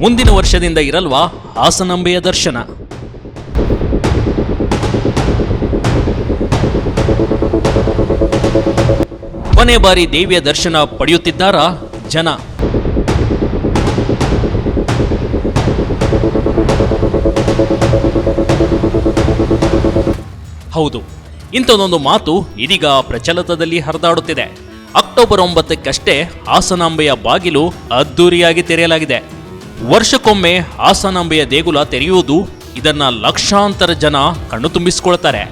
ಮುಂದಿನ ವರ್ಷದಿಂದ ಇರಲ್ವಾ ಹಾಸನಾಂಬೆಯ ದರ್ಶನ. ಕೊನೆ ಬಾರಿ ದೇವಿಯ ದರ್ಶನ ಪಡೆಯುತ್ತಿದ್ದಾರಾ ಜನ? ಹೌದು, ಇಂಥದೊಂದು ಮಾತು ಇದೀಗ ಪ್ರಚಲಿತದಲ್ಲಿ ಹರಿದಾಡುತ್ತಿದೆ. ಅಕ್ಟೋಬರ್ ಒಂಬತ್ತಕ್ಕಷ್ಟೇ ಹಾಸನಾಂಬೆಯ ಬಾಗಿಲು ಅದ್ದೂರಿಯಾಗಿ ತೆರೆಯಲಾಗಿದೆ. ವರ್ಷಕ್ಕೊಮ್ಮೆ ಹಾಸನಾಂಬೆಯ ದೇಗುಲ ತೆರೆಯುವುದು ಇದನ್ನ ಲಕ್ಷಾಂತರ ಜನ ಕಣ್ಣು ತುಂಬಿಸಿಕೊಳ್ತಾರೆ.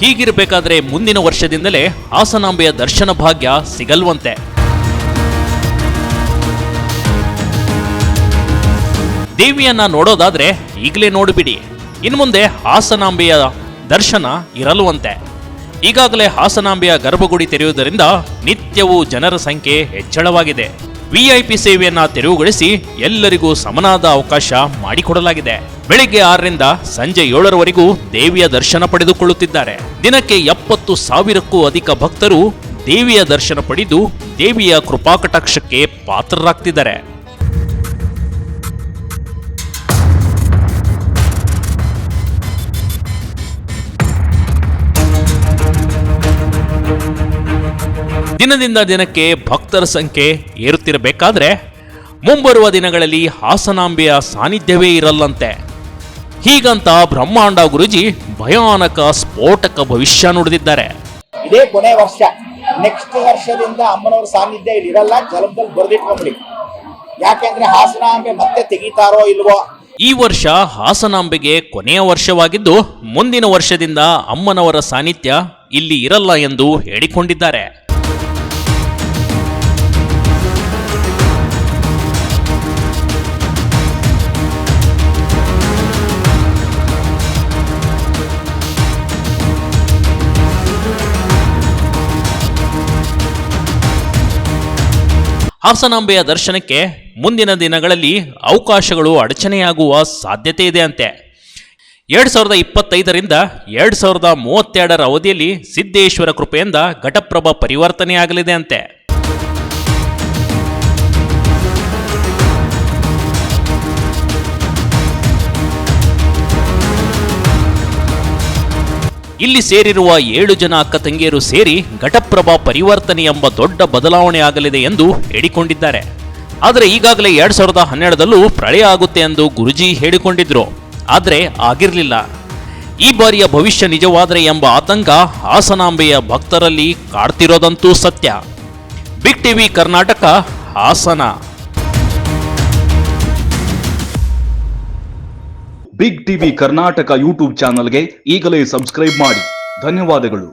ಹೀಗಿರಬೇಕಾದ್ರೆ ಮುಂದಿನ ವರ್ಷದಿಂದಲೇ ಹಾಸನಾಂಬೆಯ ದರ್ಶನ ಭಾಗ್ಯ ಸಿಗಲ್ವಂತೆ. ದೇವಿಯನ್ನ ನೋಡೋದಾದ್ರೆ ಈಗಲೇ ನೋಡಿಬಿಡಿ. ಇನ್ನು ಮುಂದೆ ಹಾಸನಾಂಬೆಯ ದರ್ಶನ ಇರಲುವಂತೆ. ಈಗಾಗಲೇ ಹಾಸನಾಂಬೆಯ ಗರ್ಭಗುಡಿ ತೆರೆಯುವುದರಿಂದ ನಿತ್ಯವೂ ಜನರ ಸಂಖ್ಯೆ ಹೆಚ್ಚಳವಾಗಿದೆ. ವಿಐಪಿ ಸೇವೆಯನ್ನ ತೆರವುಗೊಳಿಸಿ ಎಲ್ಲರಿಗೂ ಸಮನಾದ ಅವಕಾಶ ಮಾಡಿಕೊಡಲಾಗಿದೆ. ಬೆಳಿಗ್ಗೆ ಆರರಿಂದ ಸಂಜೆ ಏಳರವರೆಗೂ ದೇವಿಯ ದರ್ಶನ ಪಡೆದುಕೊಳ್ಳುತ್ತಿದ್ದಾರೆ. ದಿನಕ್ಕೆ ಎಪ್ಪತ್ತು ಸಾವಿರಕ್ಕೂ ಅಧಿಕ ಭಕ್ತರು ದೇವಿಯ ದರ್ಶನ ಪಡೆದು ದೇವಿಯ ಕೃಪಾಕಟಾಕ್ಷಕ್ಕೆ ಪಾತ್ರರಾಗ್ತಿದ್ದಾರೆ. ದಿನದಿಂದ ದಿನಕ್ಕೆ ಭಕ್ತರ ಸಂಖ್ಯೆ ಏರುತ್ತಿರಬೇಕಾದ್ರೆ ಮುಂಬರುವ ದಿನಗಳಲ್ಲಿ ಹಾಸನಾಂಬೆಯ ಸಾನ್ನಿಧ್ಯವೇ ಇರಲ್ಲಂತೆ. ಹೀಗಂತ ಬ್ರಹ್ಮಾಂಡ ಗುರುಜಿ ಭಯಾನಕ ಸ್ಫೋಟಕ ಭವಿಷ್ಯ ನುಡಿದಿದ್ದಾರೆ. ಇದೇ ಕೊನೆ ವರ್ಷ. ನೆಕ್ಸ್ಟ್ ವರ್ಷದಿಂದ ಅಮ್ಮನವರ ಸಾನ್ನಿಧ್ಯ ಇಲ್ಲಿ ಇರಲ್ಲ ಜಲಮದಲ್ಲಿ ಬರೆದಿಟ್ಕೊಂಬಿಡಿ. ಯಾಕೆಂದ್ರೆ ಹಾಸನಾಂಬೆ ಮತ್ತೆ ತೆಗಿತಾರೋ ಇಲ್ವೋ? ಈ ವರ್ಷ ಹಾಸನಾಂಬೆಗೆ ಕೊನೆಯ ವರ್ಷವಾಗಿದ್ದು ಮುಂದಿನ ವರ್ಷದಿಂದ ಅಮ್ಮನವರ ಸಾನ್ನಿಧ್ಯ ಇಲ್ಲಿ ಇರಲ್ಲ ಎಂದು ಹೇಳಿಕೊಂಡಿದ್ದಾರೆ. ಹಾಸನಾಂಬೆಯ ದರ್ಶನಕ್ಕೆ ಮುಂದಿನ ದಿನಗಳಲ್ಲಿ ಅವಕಾಶಗಳು ಅಡಚಣೆಯಾಗುವ ಸಾಧ್ಯತೆ ಇದೆ ಅಂತೆ. ಎರಡು ಸಾವಿರದ ಇಪ್ಪತ್ತೈದರಿಂದ ಎರಡು ಸಾವಿರದ ಮೂವತ್ತೆರಡರ ಅವಧಿಯಲ್ಲಿ ಸಿದ್ದೇಶ್ವರ ಕೃಪೆಯಿಂದ ಘಟಪ್ರಭ ಪರಿವರ್ತನೆಯಾಗಲಿದೆ ಅಂತೆ. ಇಲ್ಲಿ ಸೇರಿರುವ ಏಳು ಜನ ಅಕ್ಕ ತಂಗಿಯರು ಸೇರಿ ಘಟಪ್ರಭಾ ಪರಿವರ್ತನೆ ಎಂಬ ದೊಡ್ಡ ಬದಲಾವಣೆ ಆಗಲಿದೆ ಎಂದು ಹೇಳಿಕೊಂಡಿದ್ದಾರೆ. ಆದರೆ ಈಗಾಗಲೇ ಎರಡ್ ಸಾವಿರದ ಹನ್ನೆರಡರಲ್ಲೂ ಪ್ರಳಯ ಆಗುತ್ತೆ ಎಂದು ಗುರುಜಿ ಹೇಳಿಕೊಂಡಿದ್ರು. ಆದರೆ ಆಗಿರಲಿಲ್ಲ. ಈ ಬಾರಿಯ ಭವಿಷ್ಯ ನಿಜವಾದರೆ ಎಂಬ ಆತಂಕ ಹಾಸನಾಂಬೆಯ ಭಕ್ತರಲ್ಲಿ ಕಾಡ್ತಿರೋದಂತೂ ಸತ್ಯ. Big TV Karnataka Hassan. Big TV Karnataka YouTube ಚಾನಲ್ಗೆ ಈಗಲೇ ಸಬ್ಸ್ಕ್ರೈಬ್ ಮಾಡಿ. ಧನ್ಯವಾದಗಳು.